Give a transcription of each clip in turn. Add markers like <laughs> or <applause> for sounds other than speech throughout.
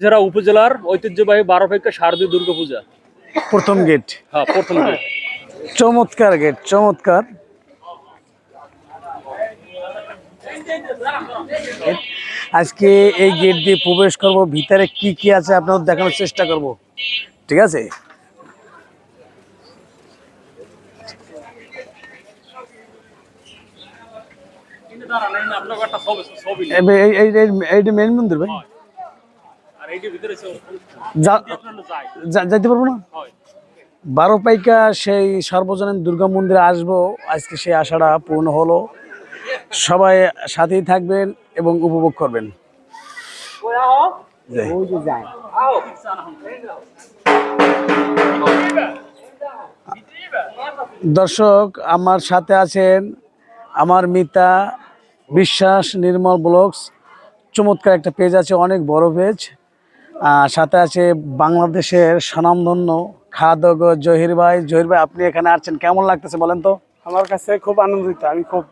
যারা উপজেলার ঐতিহ্যবাহী বারোপেক্ষা শারদীয় দুর্গা পূজা প্রথম গেট। হ্যাঁ প্রথম গেট। চমৎকার গেট চমৎকার। আজকে এই গেট দিয়ে প্রবেশ করব ভিতরে কি কি আছে আপনাদের দেখানোর চেষ্টা করব। ঠিক আছে? এই এই এই- এইটা মেন মন্দির ভাই আর এইটির ভিতরে সে- যা- আপনারা যায়। যা- যাইতে পারব না? বারো পাইকা সেই সর্বজনীন দুর্গা মন্দিরে আসব। আজকে সেই আশাটা পূর্ণ হলো। সবাই সাথেই থাকবেন এবং উপভোগ করবেন। দর্শক আমার সাথে আছেন আমার মিতা বিশ্বাস নির্মল ব্লগস। চমৎকার একটা পেজ আছে অনেক বড় পেজ সাথে আছে বাংলাদেশের স্বনামধন্য খাদক জহির ভাই। জহির ভাই আপনি এখানে আসছেন কেমন লাগতেছে বলেন তো? আমার কাছে খুব আনন্দিত আমি খুব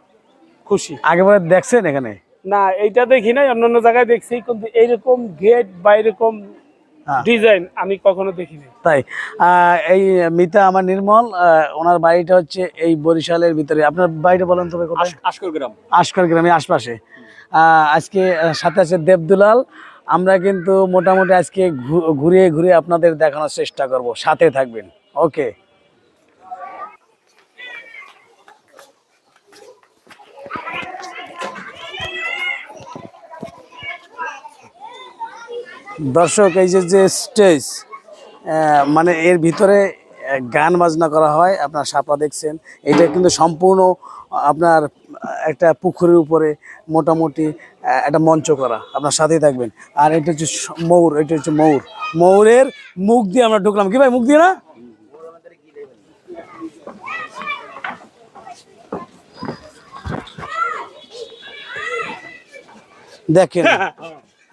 খুশি। আগেবারে দেখছেন এখানে? না এইটা দেখি নাই অন্যান্য জায়গায় দেখছি কিন্তু এইরকম গেট বা এরকম হ্যাঁ। ডিজাইন আমি কখনো দেখিনি তাই আহ, এই মিতা আমার নির্মল ওনার বাড়িটা হচ্ছে এই বরিশালের ভিতরে। আপনার বাড়িটা বলেন তবে কোথায়? আশকর গ্রাম। আশকার গ্রামের আশপাশে। আজকে সাথে আছে দেবদুলাল আমরা কিন্তু মোটামুটি আজকে ঘুরিয়ে ঘুরিয়ে আপনাদের দেখানোর চেষ্টা করব। সাথে থাকবেন। ওকে। দর্শক, এই যে যে স্টেজ মানে এর ভিতরে গান বাজনা করা হয়, আপনার সাপা দেখছেন। এটা কিন্তু সম্পূর্ণ আপনার একটা পুকুরের উপরে মোটামুটি একটা মঞ্চ করা। আপনার সাথেই থাকবেন। আর এটা হচ্ছে ময়ূর, এটা হচ্ছে ময়ূর। ময়ূরের মুখ দিয়ে আমরা ঢুকলাম। কি ভাই, মুখ দিয়ে না? দেখেন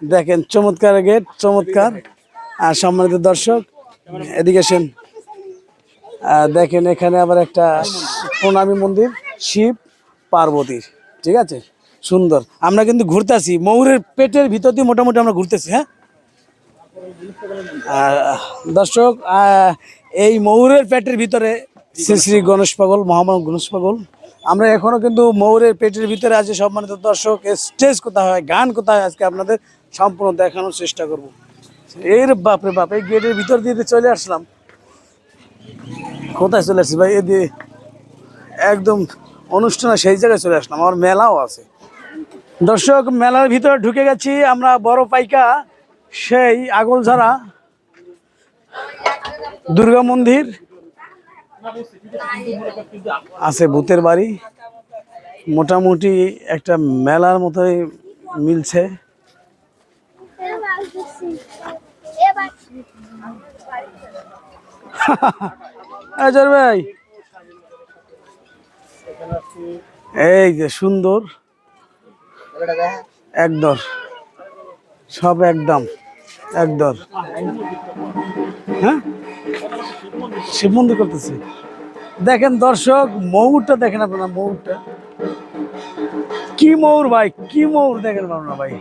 দেখেন, চমৎকার গেট, চমৎকার। আর সম্মানিত দর্শক, এদিকে দেখেন এখানে আবার একটা প্রণামী মন্দির, শিব। পার্বতীর ঠিক আছে? সুন্দর। আমরা কিন্তু ঘুরতেছি, ময়ূরের পেটের ভিতর দিয়ে মোটামুটি আমরা ঘুরতেছি হ্যাঁ? দর্শক এই ময়ূরের পেটের ভিতরে শ্রী শ্রী গণেশ পাগল মহামান গণেশ পাগল। আমরা এখনও কিন্তু ময়ূরের পেটের ভিতরে আছি, সম্মানিত দর্শক স্টেজ কোথায় হয়, গান কোথায় আজকে আপনাদের সম্পূর্ণ দেখানোর চেষ্টা করব। এর বাপরে বাপ, এই গেটের ভিতর দিয়ে চলে আসলাম, কোথায় চলে আসছি ভাই? এদিকে একদম অনুষ্ঠানে সেই জায়গায় চলে আসলাম, আমার মেলাও আছে। দর্শক, মেলার ভিতরে ঢুকে গেছি আমরা, বড় পাইকা, সেই আগলঝাড়া দুর্গা মন্দির, আছে ভূতের বাড়ি। মোটামুটি একটা মেলার মতোই মিলছে। <laughs> ভাই এই যে সুন্দর একদর, সব একদম, একদর। হ্যাঁ? শিব মন্দির করতেছে। দেখেন দর্শক, ময়ূরটা দেখেন আপনারা, ময়ূরটা। কি ময়ূর ভাই, কি ময়ূর দেখেন আপনারা ভাই।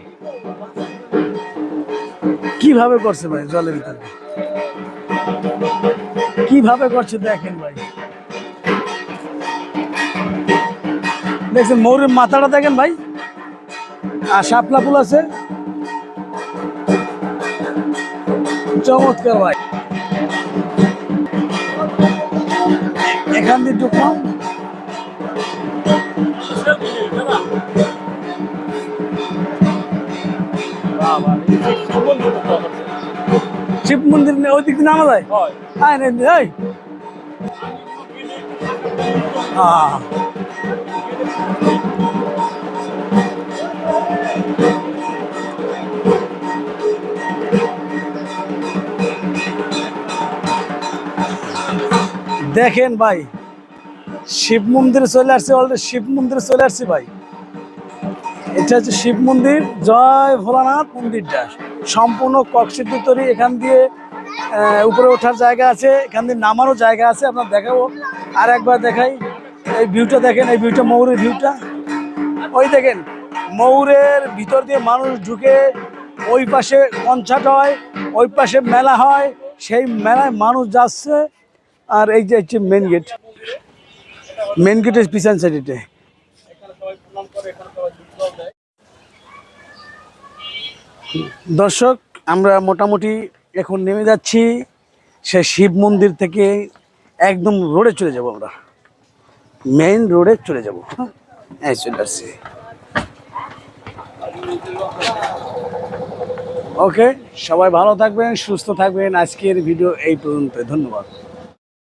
কীভাবে করছে ভাই জলের ভিতরে কীভাবে করছে দেখেন ভাই। দেখছেন ময়ূরের মাথাটা দেখেন ভাই। আর শাপলা ফুল আছে। চমৎকার ভাই। এখান দিয়ে ঢুকলাম শিব মন্দির ওই দিক নামা যায়? হ্যাঁ। দেখেন ভাই, শিব মন্দিরে চলে আসছে অলরেডি শিব মন্দিরে চলে আসছে ভাই। এটা হচ্ছে শিব মন্দির, জয় ভোলানাথ মন্দিরটা সম্পূর্ণ কক্সিটি তৈরি, এখান দিয়ে উপরে ওঠার জায়গা আছে, এখান দিয়ে নামারও জায়গা আছে, আপনার দেখাবো। আর একবার দেখাই। এই ভিউটা দেখেন, এই ভিউটা ময়ূরের ভিউটা ওই দেখেন, ময়ূরের ভিতর দিয়ে মানুষ ঢুকে ওই পাশে কনসার্ট হয়, ওই পাশে মেলা হয়, সেই মেলায় মানুষ যাচ্ছে। আর এই যে হচ্ছে মেন গেট মেন গেটের পিছন সাইডে দর্শক, আমরা মোটামুটি এখন নেমে যাচ্ছি। সে শিব মন্দির থেকে একদম রোডে চলে যাব আমরা। মেইন রোডে চলে যাব। হ্যাঁ চলে আসছি। ওকে সবাই ভালো থাকবেন, সুস্থ থাকবেন। আজকের ভিডিও এই পর্যন্ত ধন্যবাদ।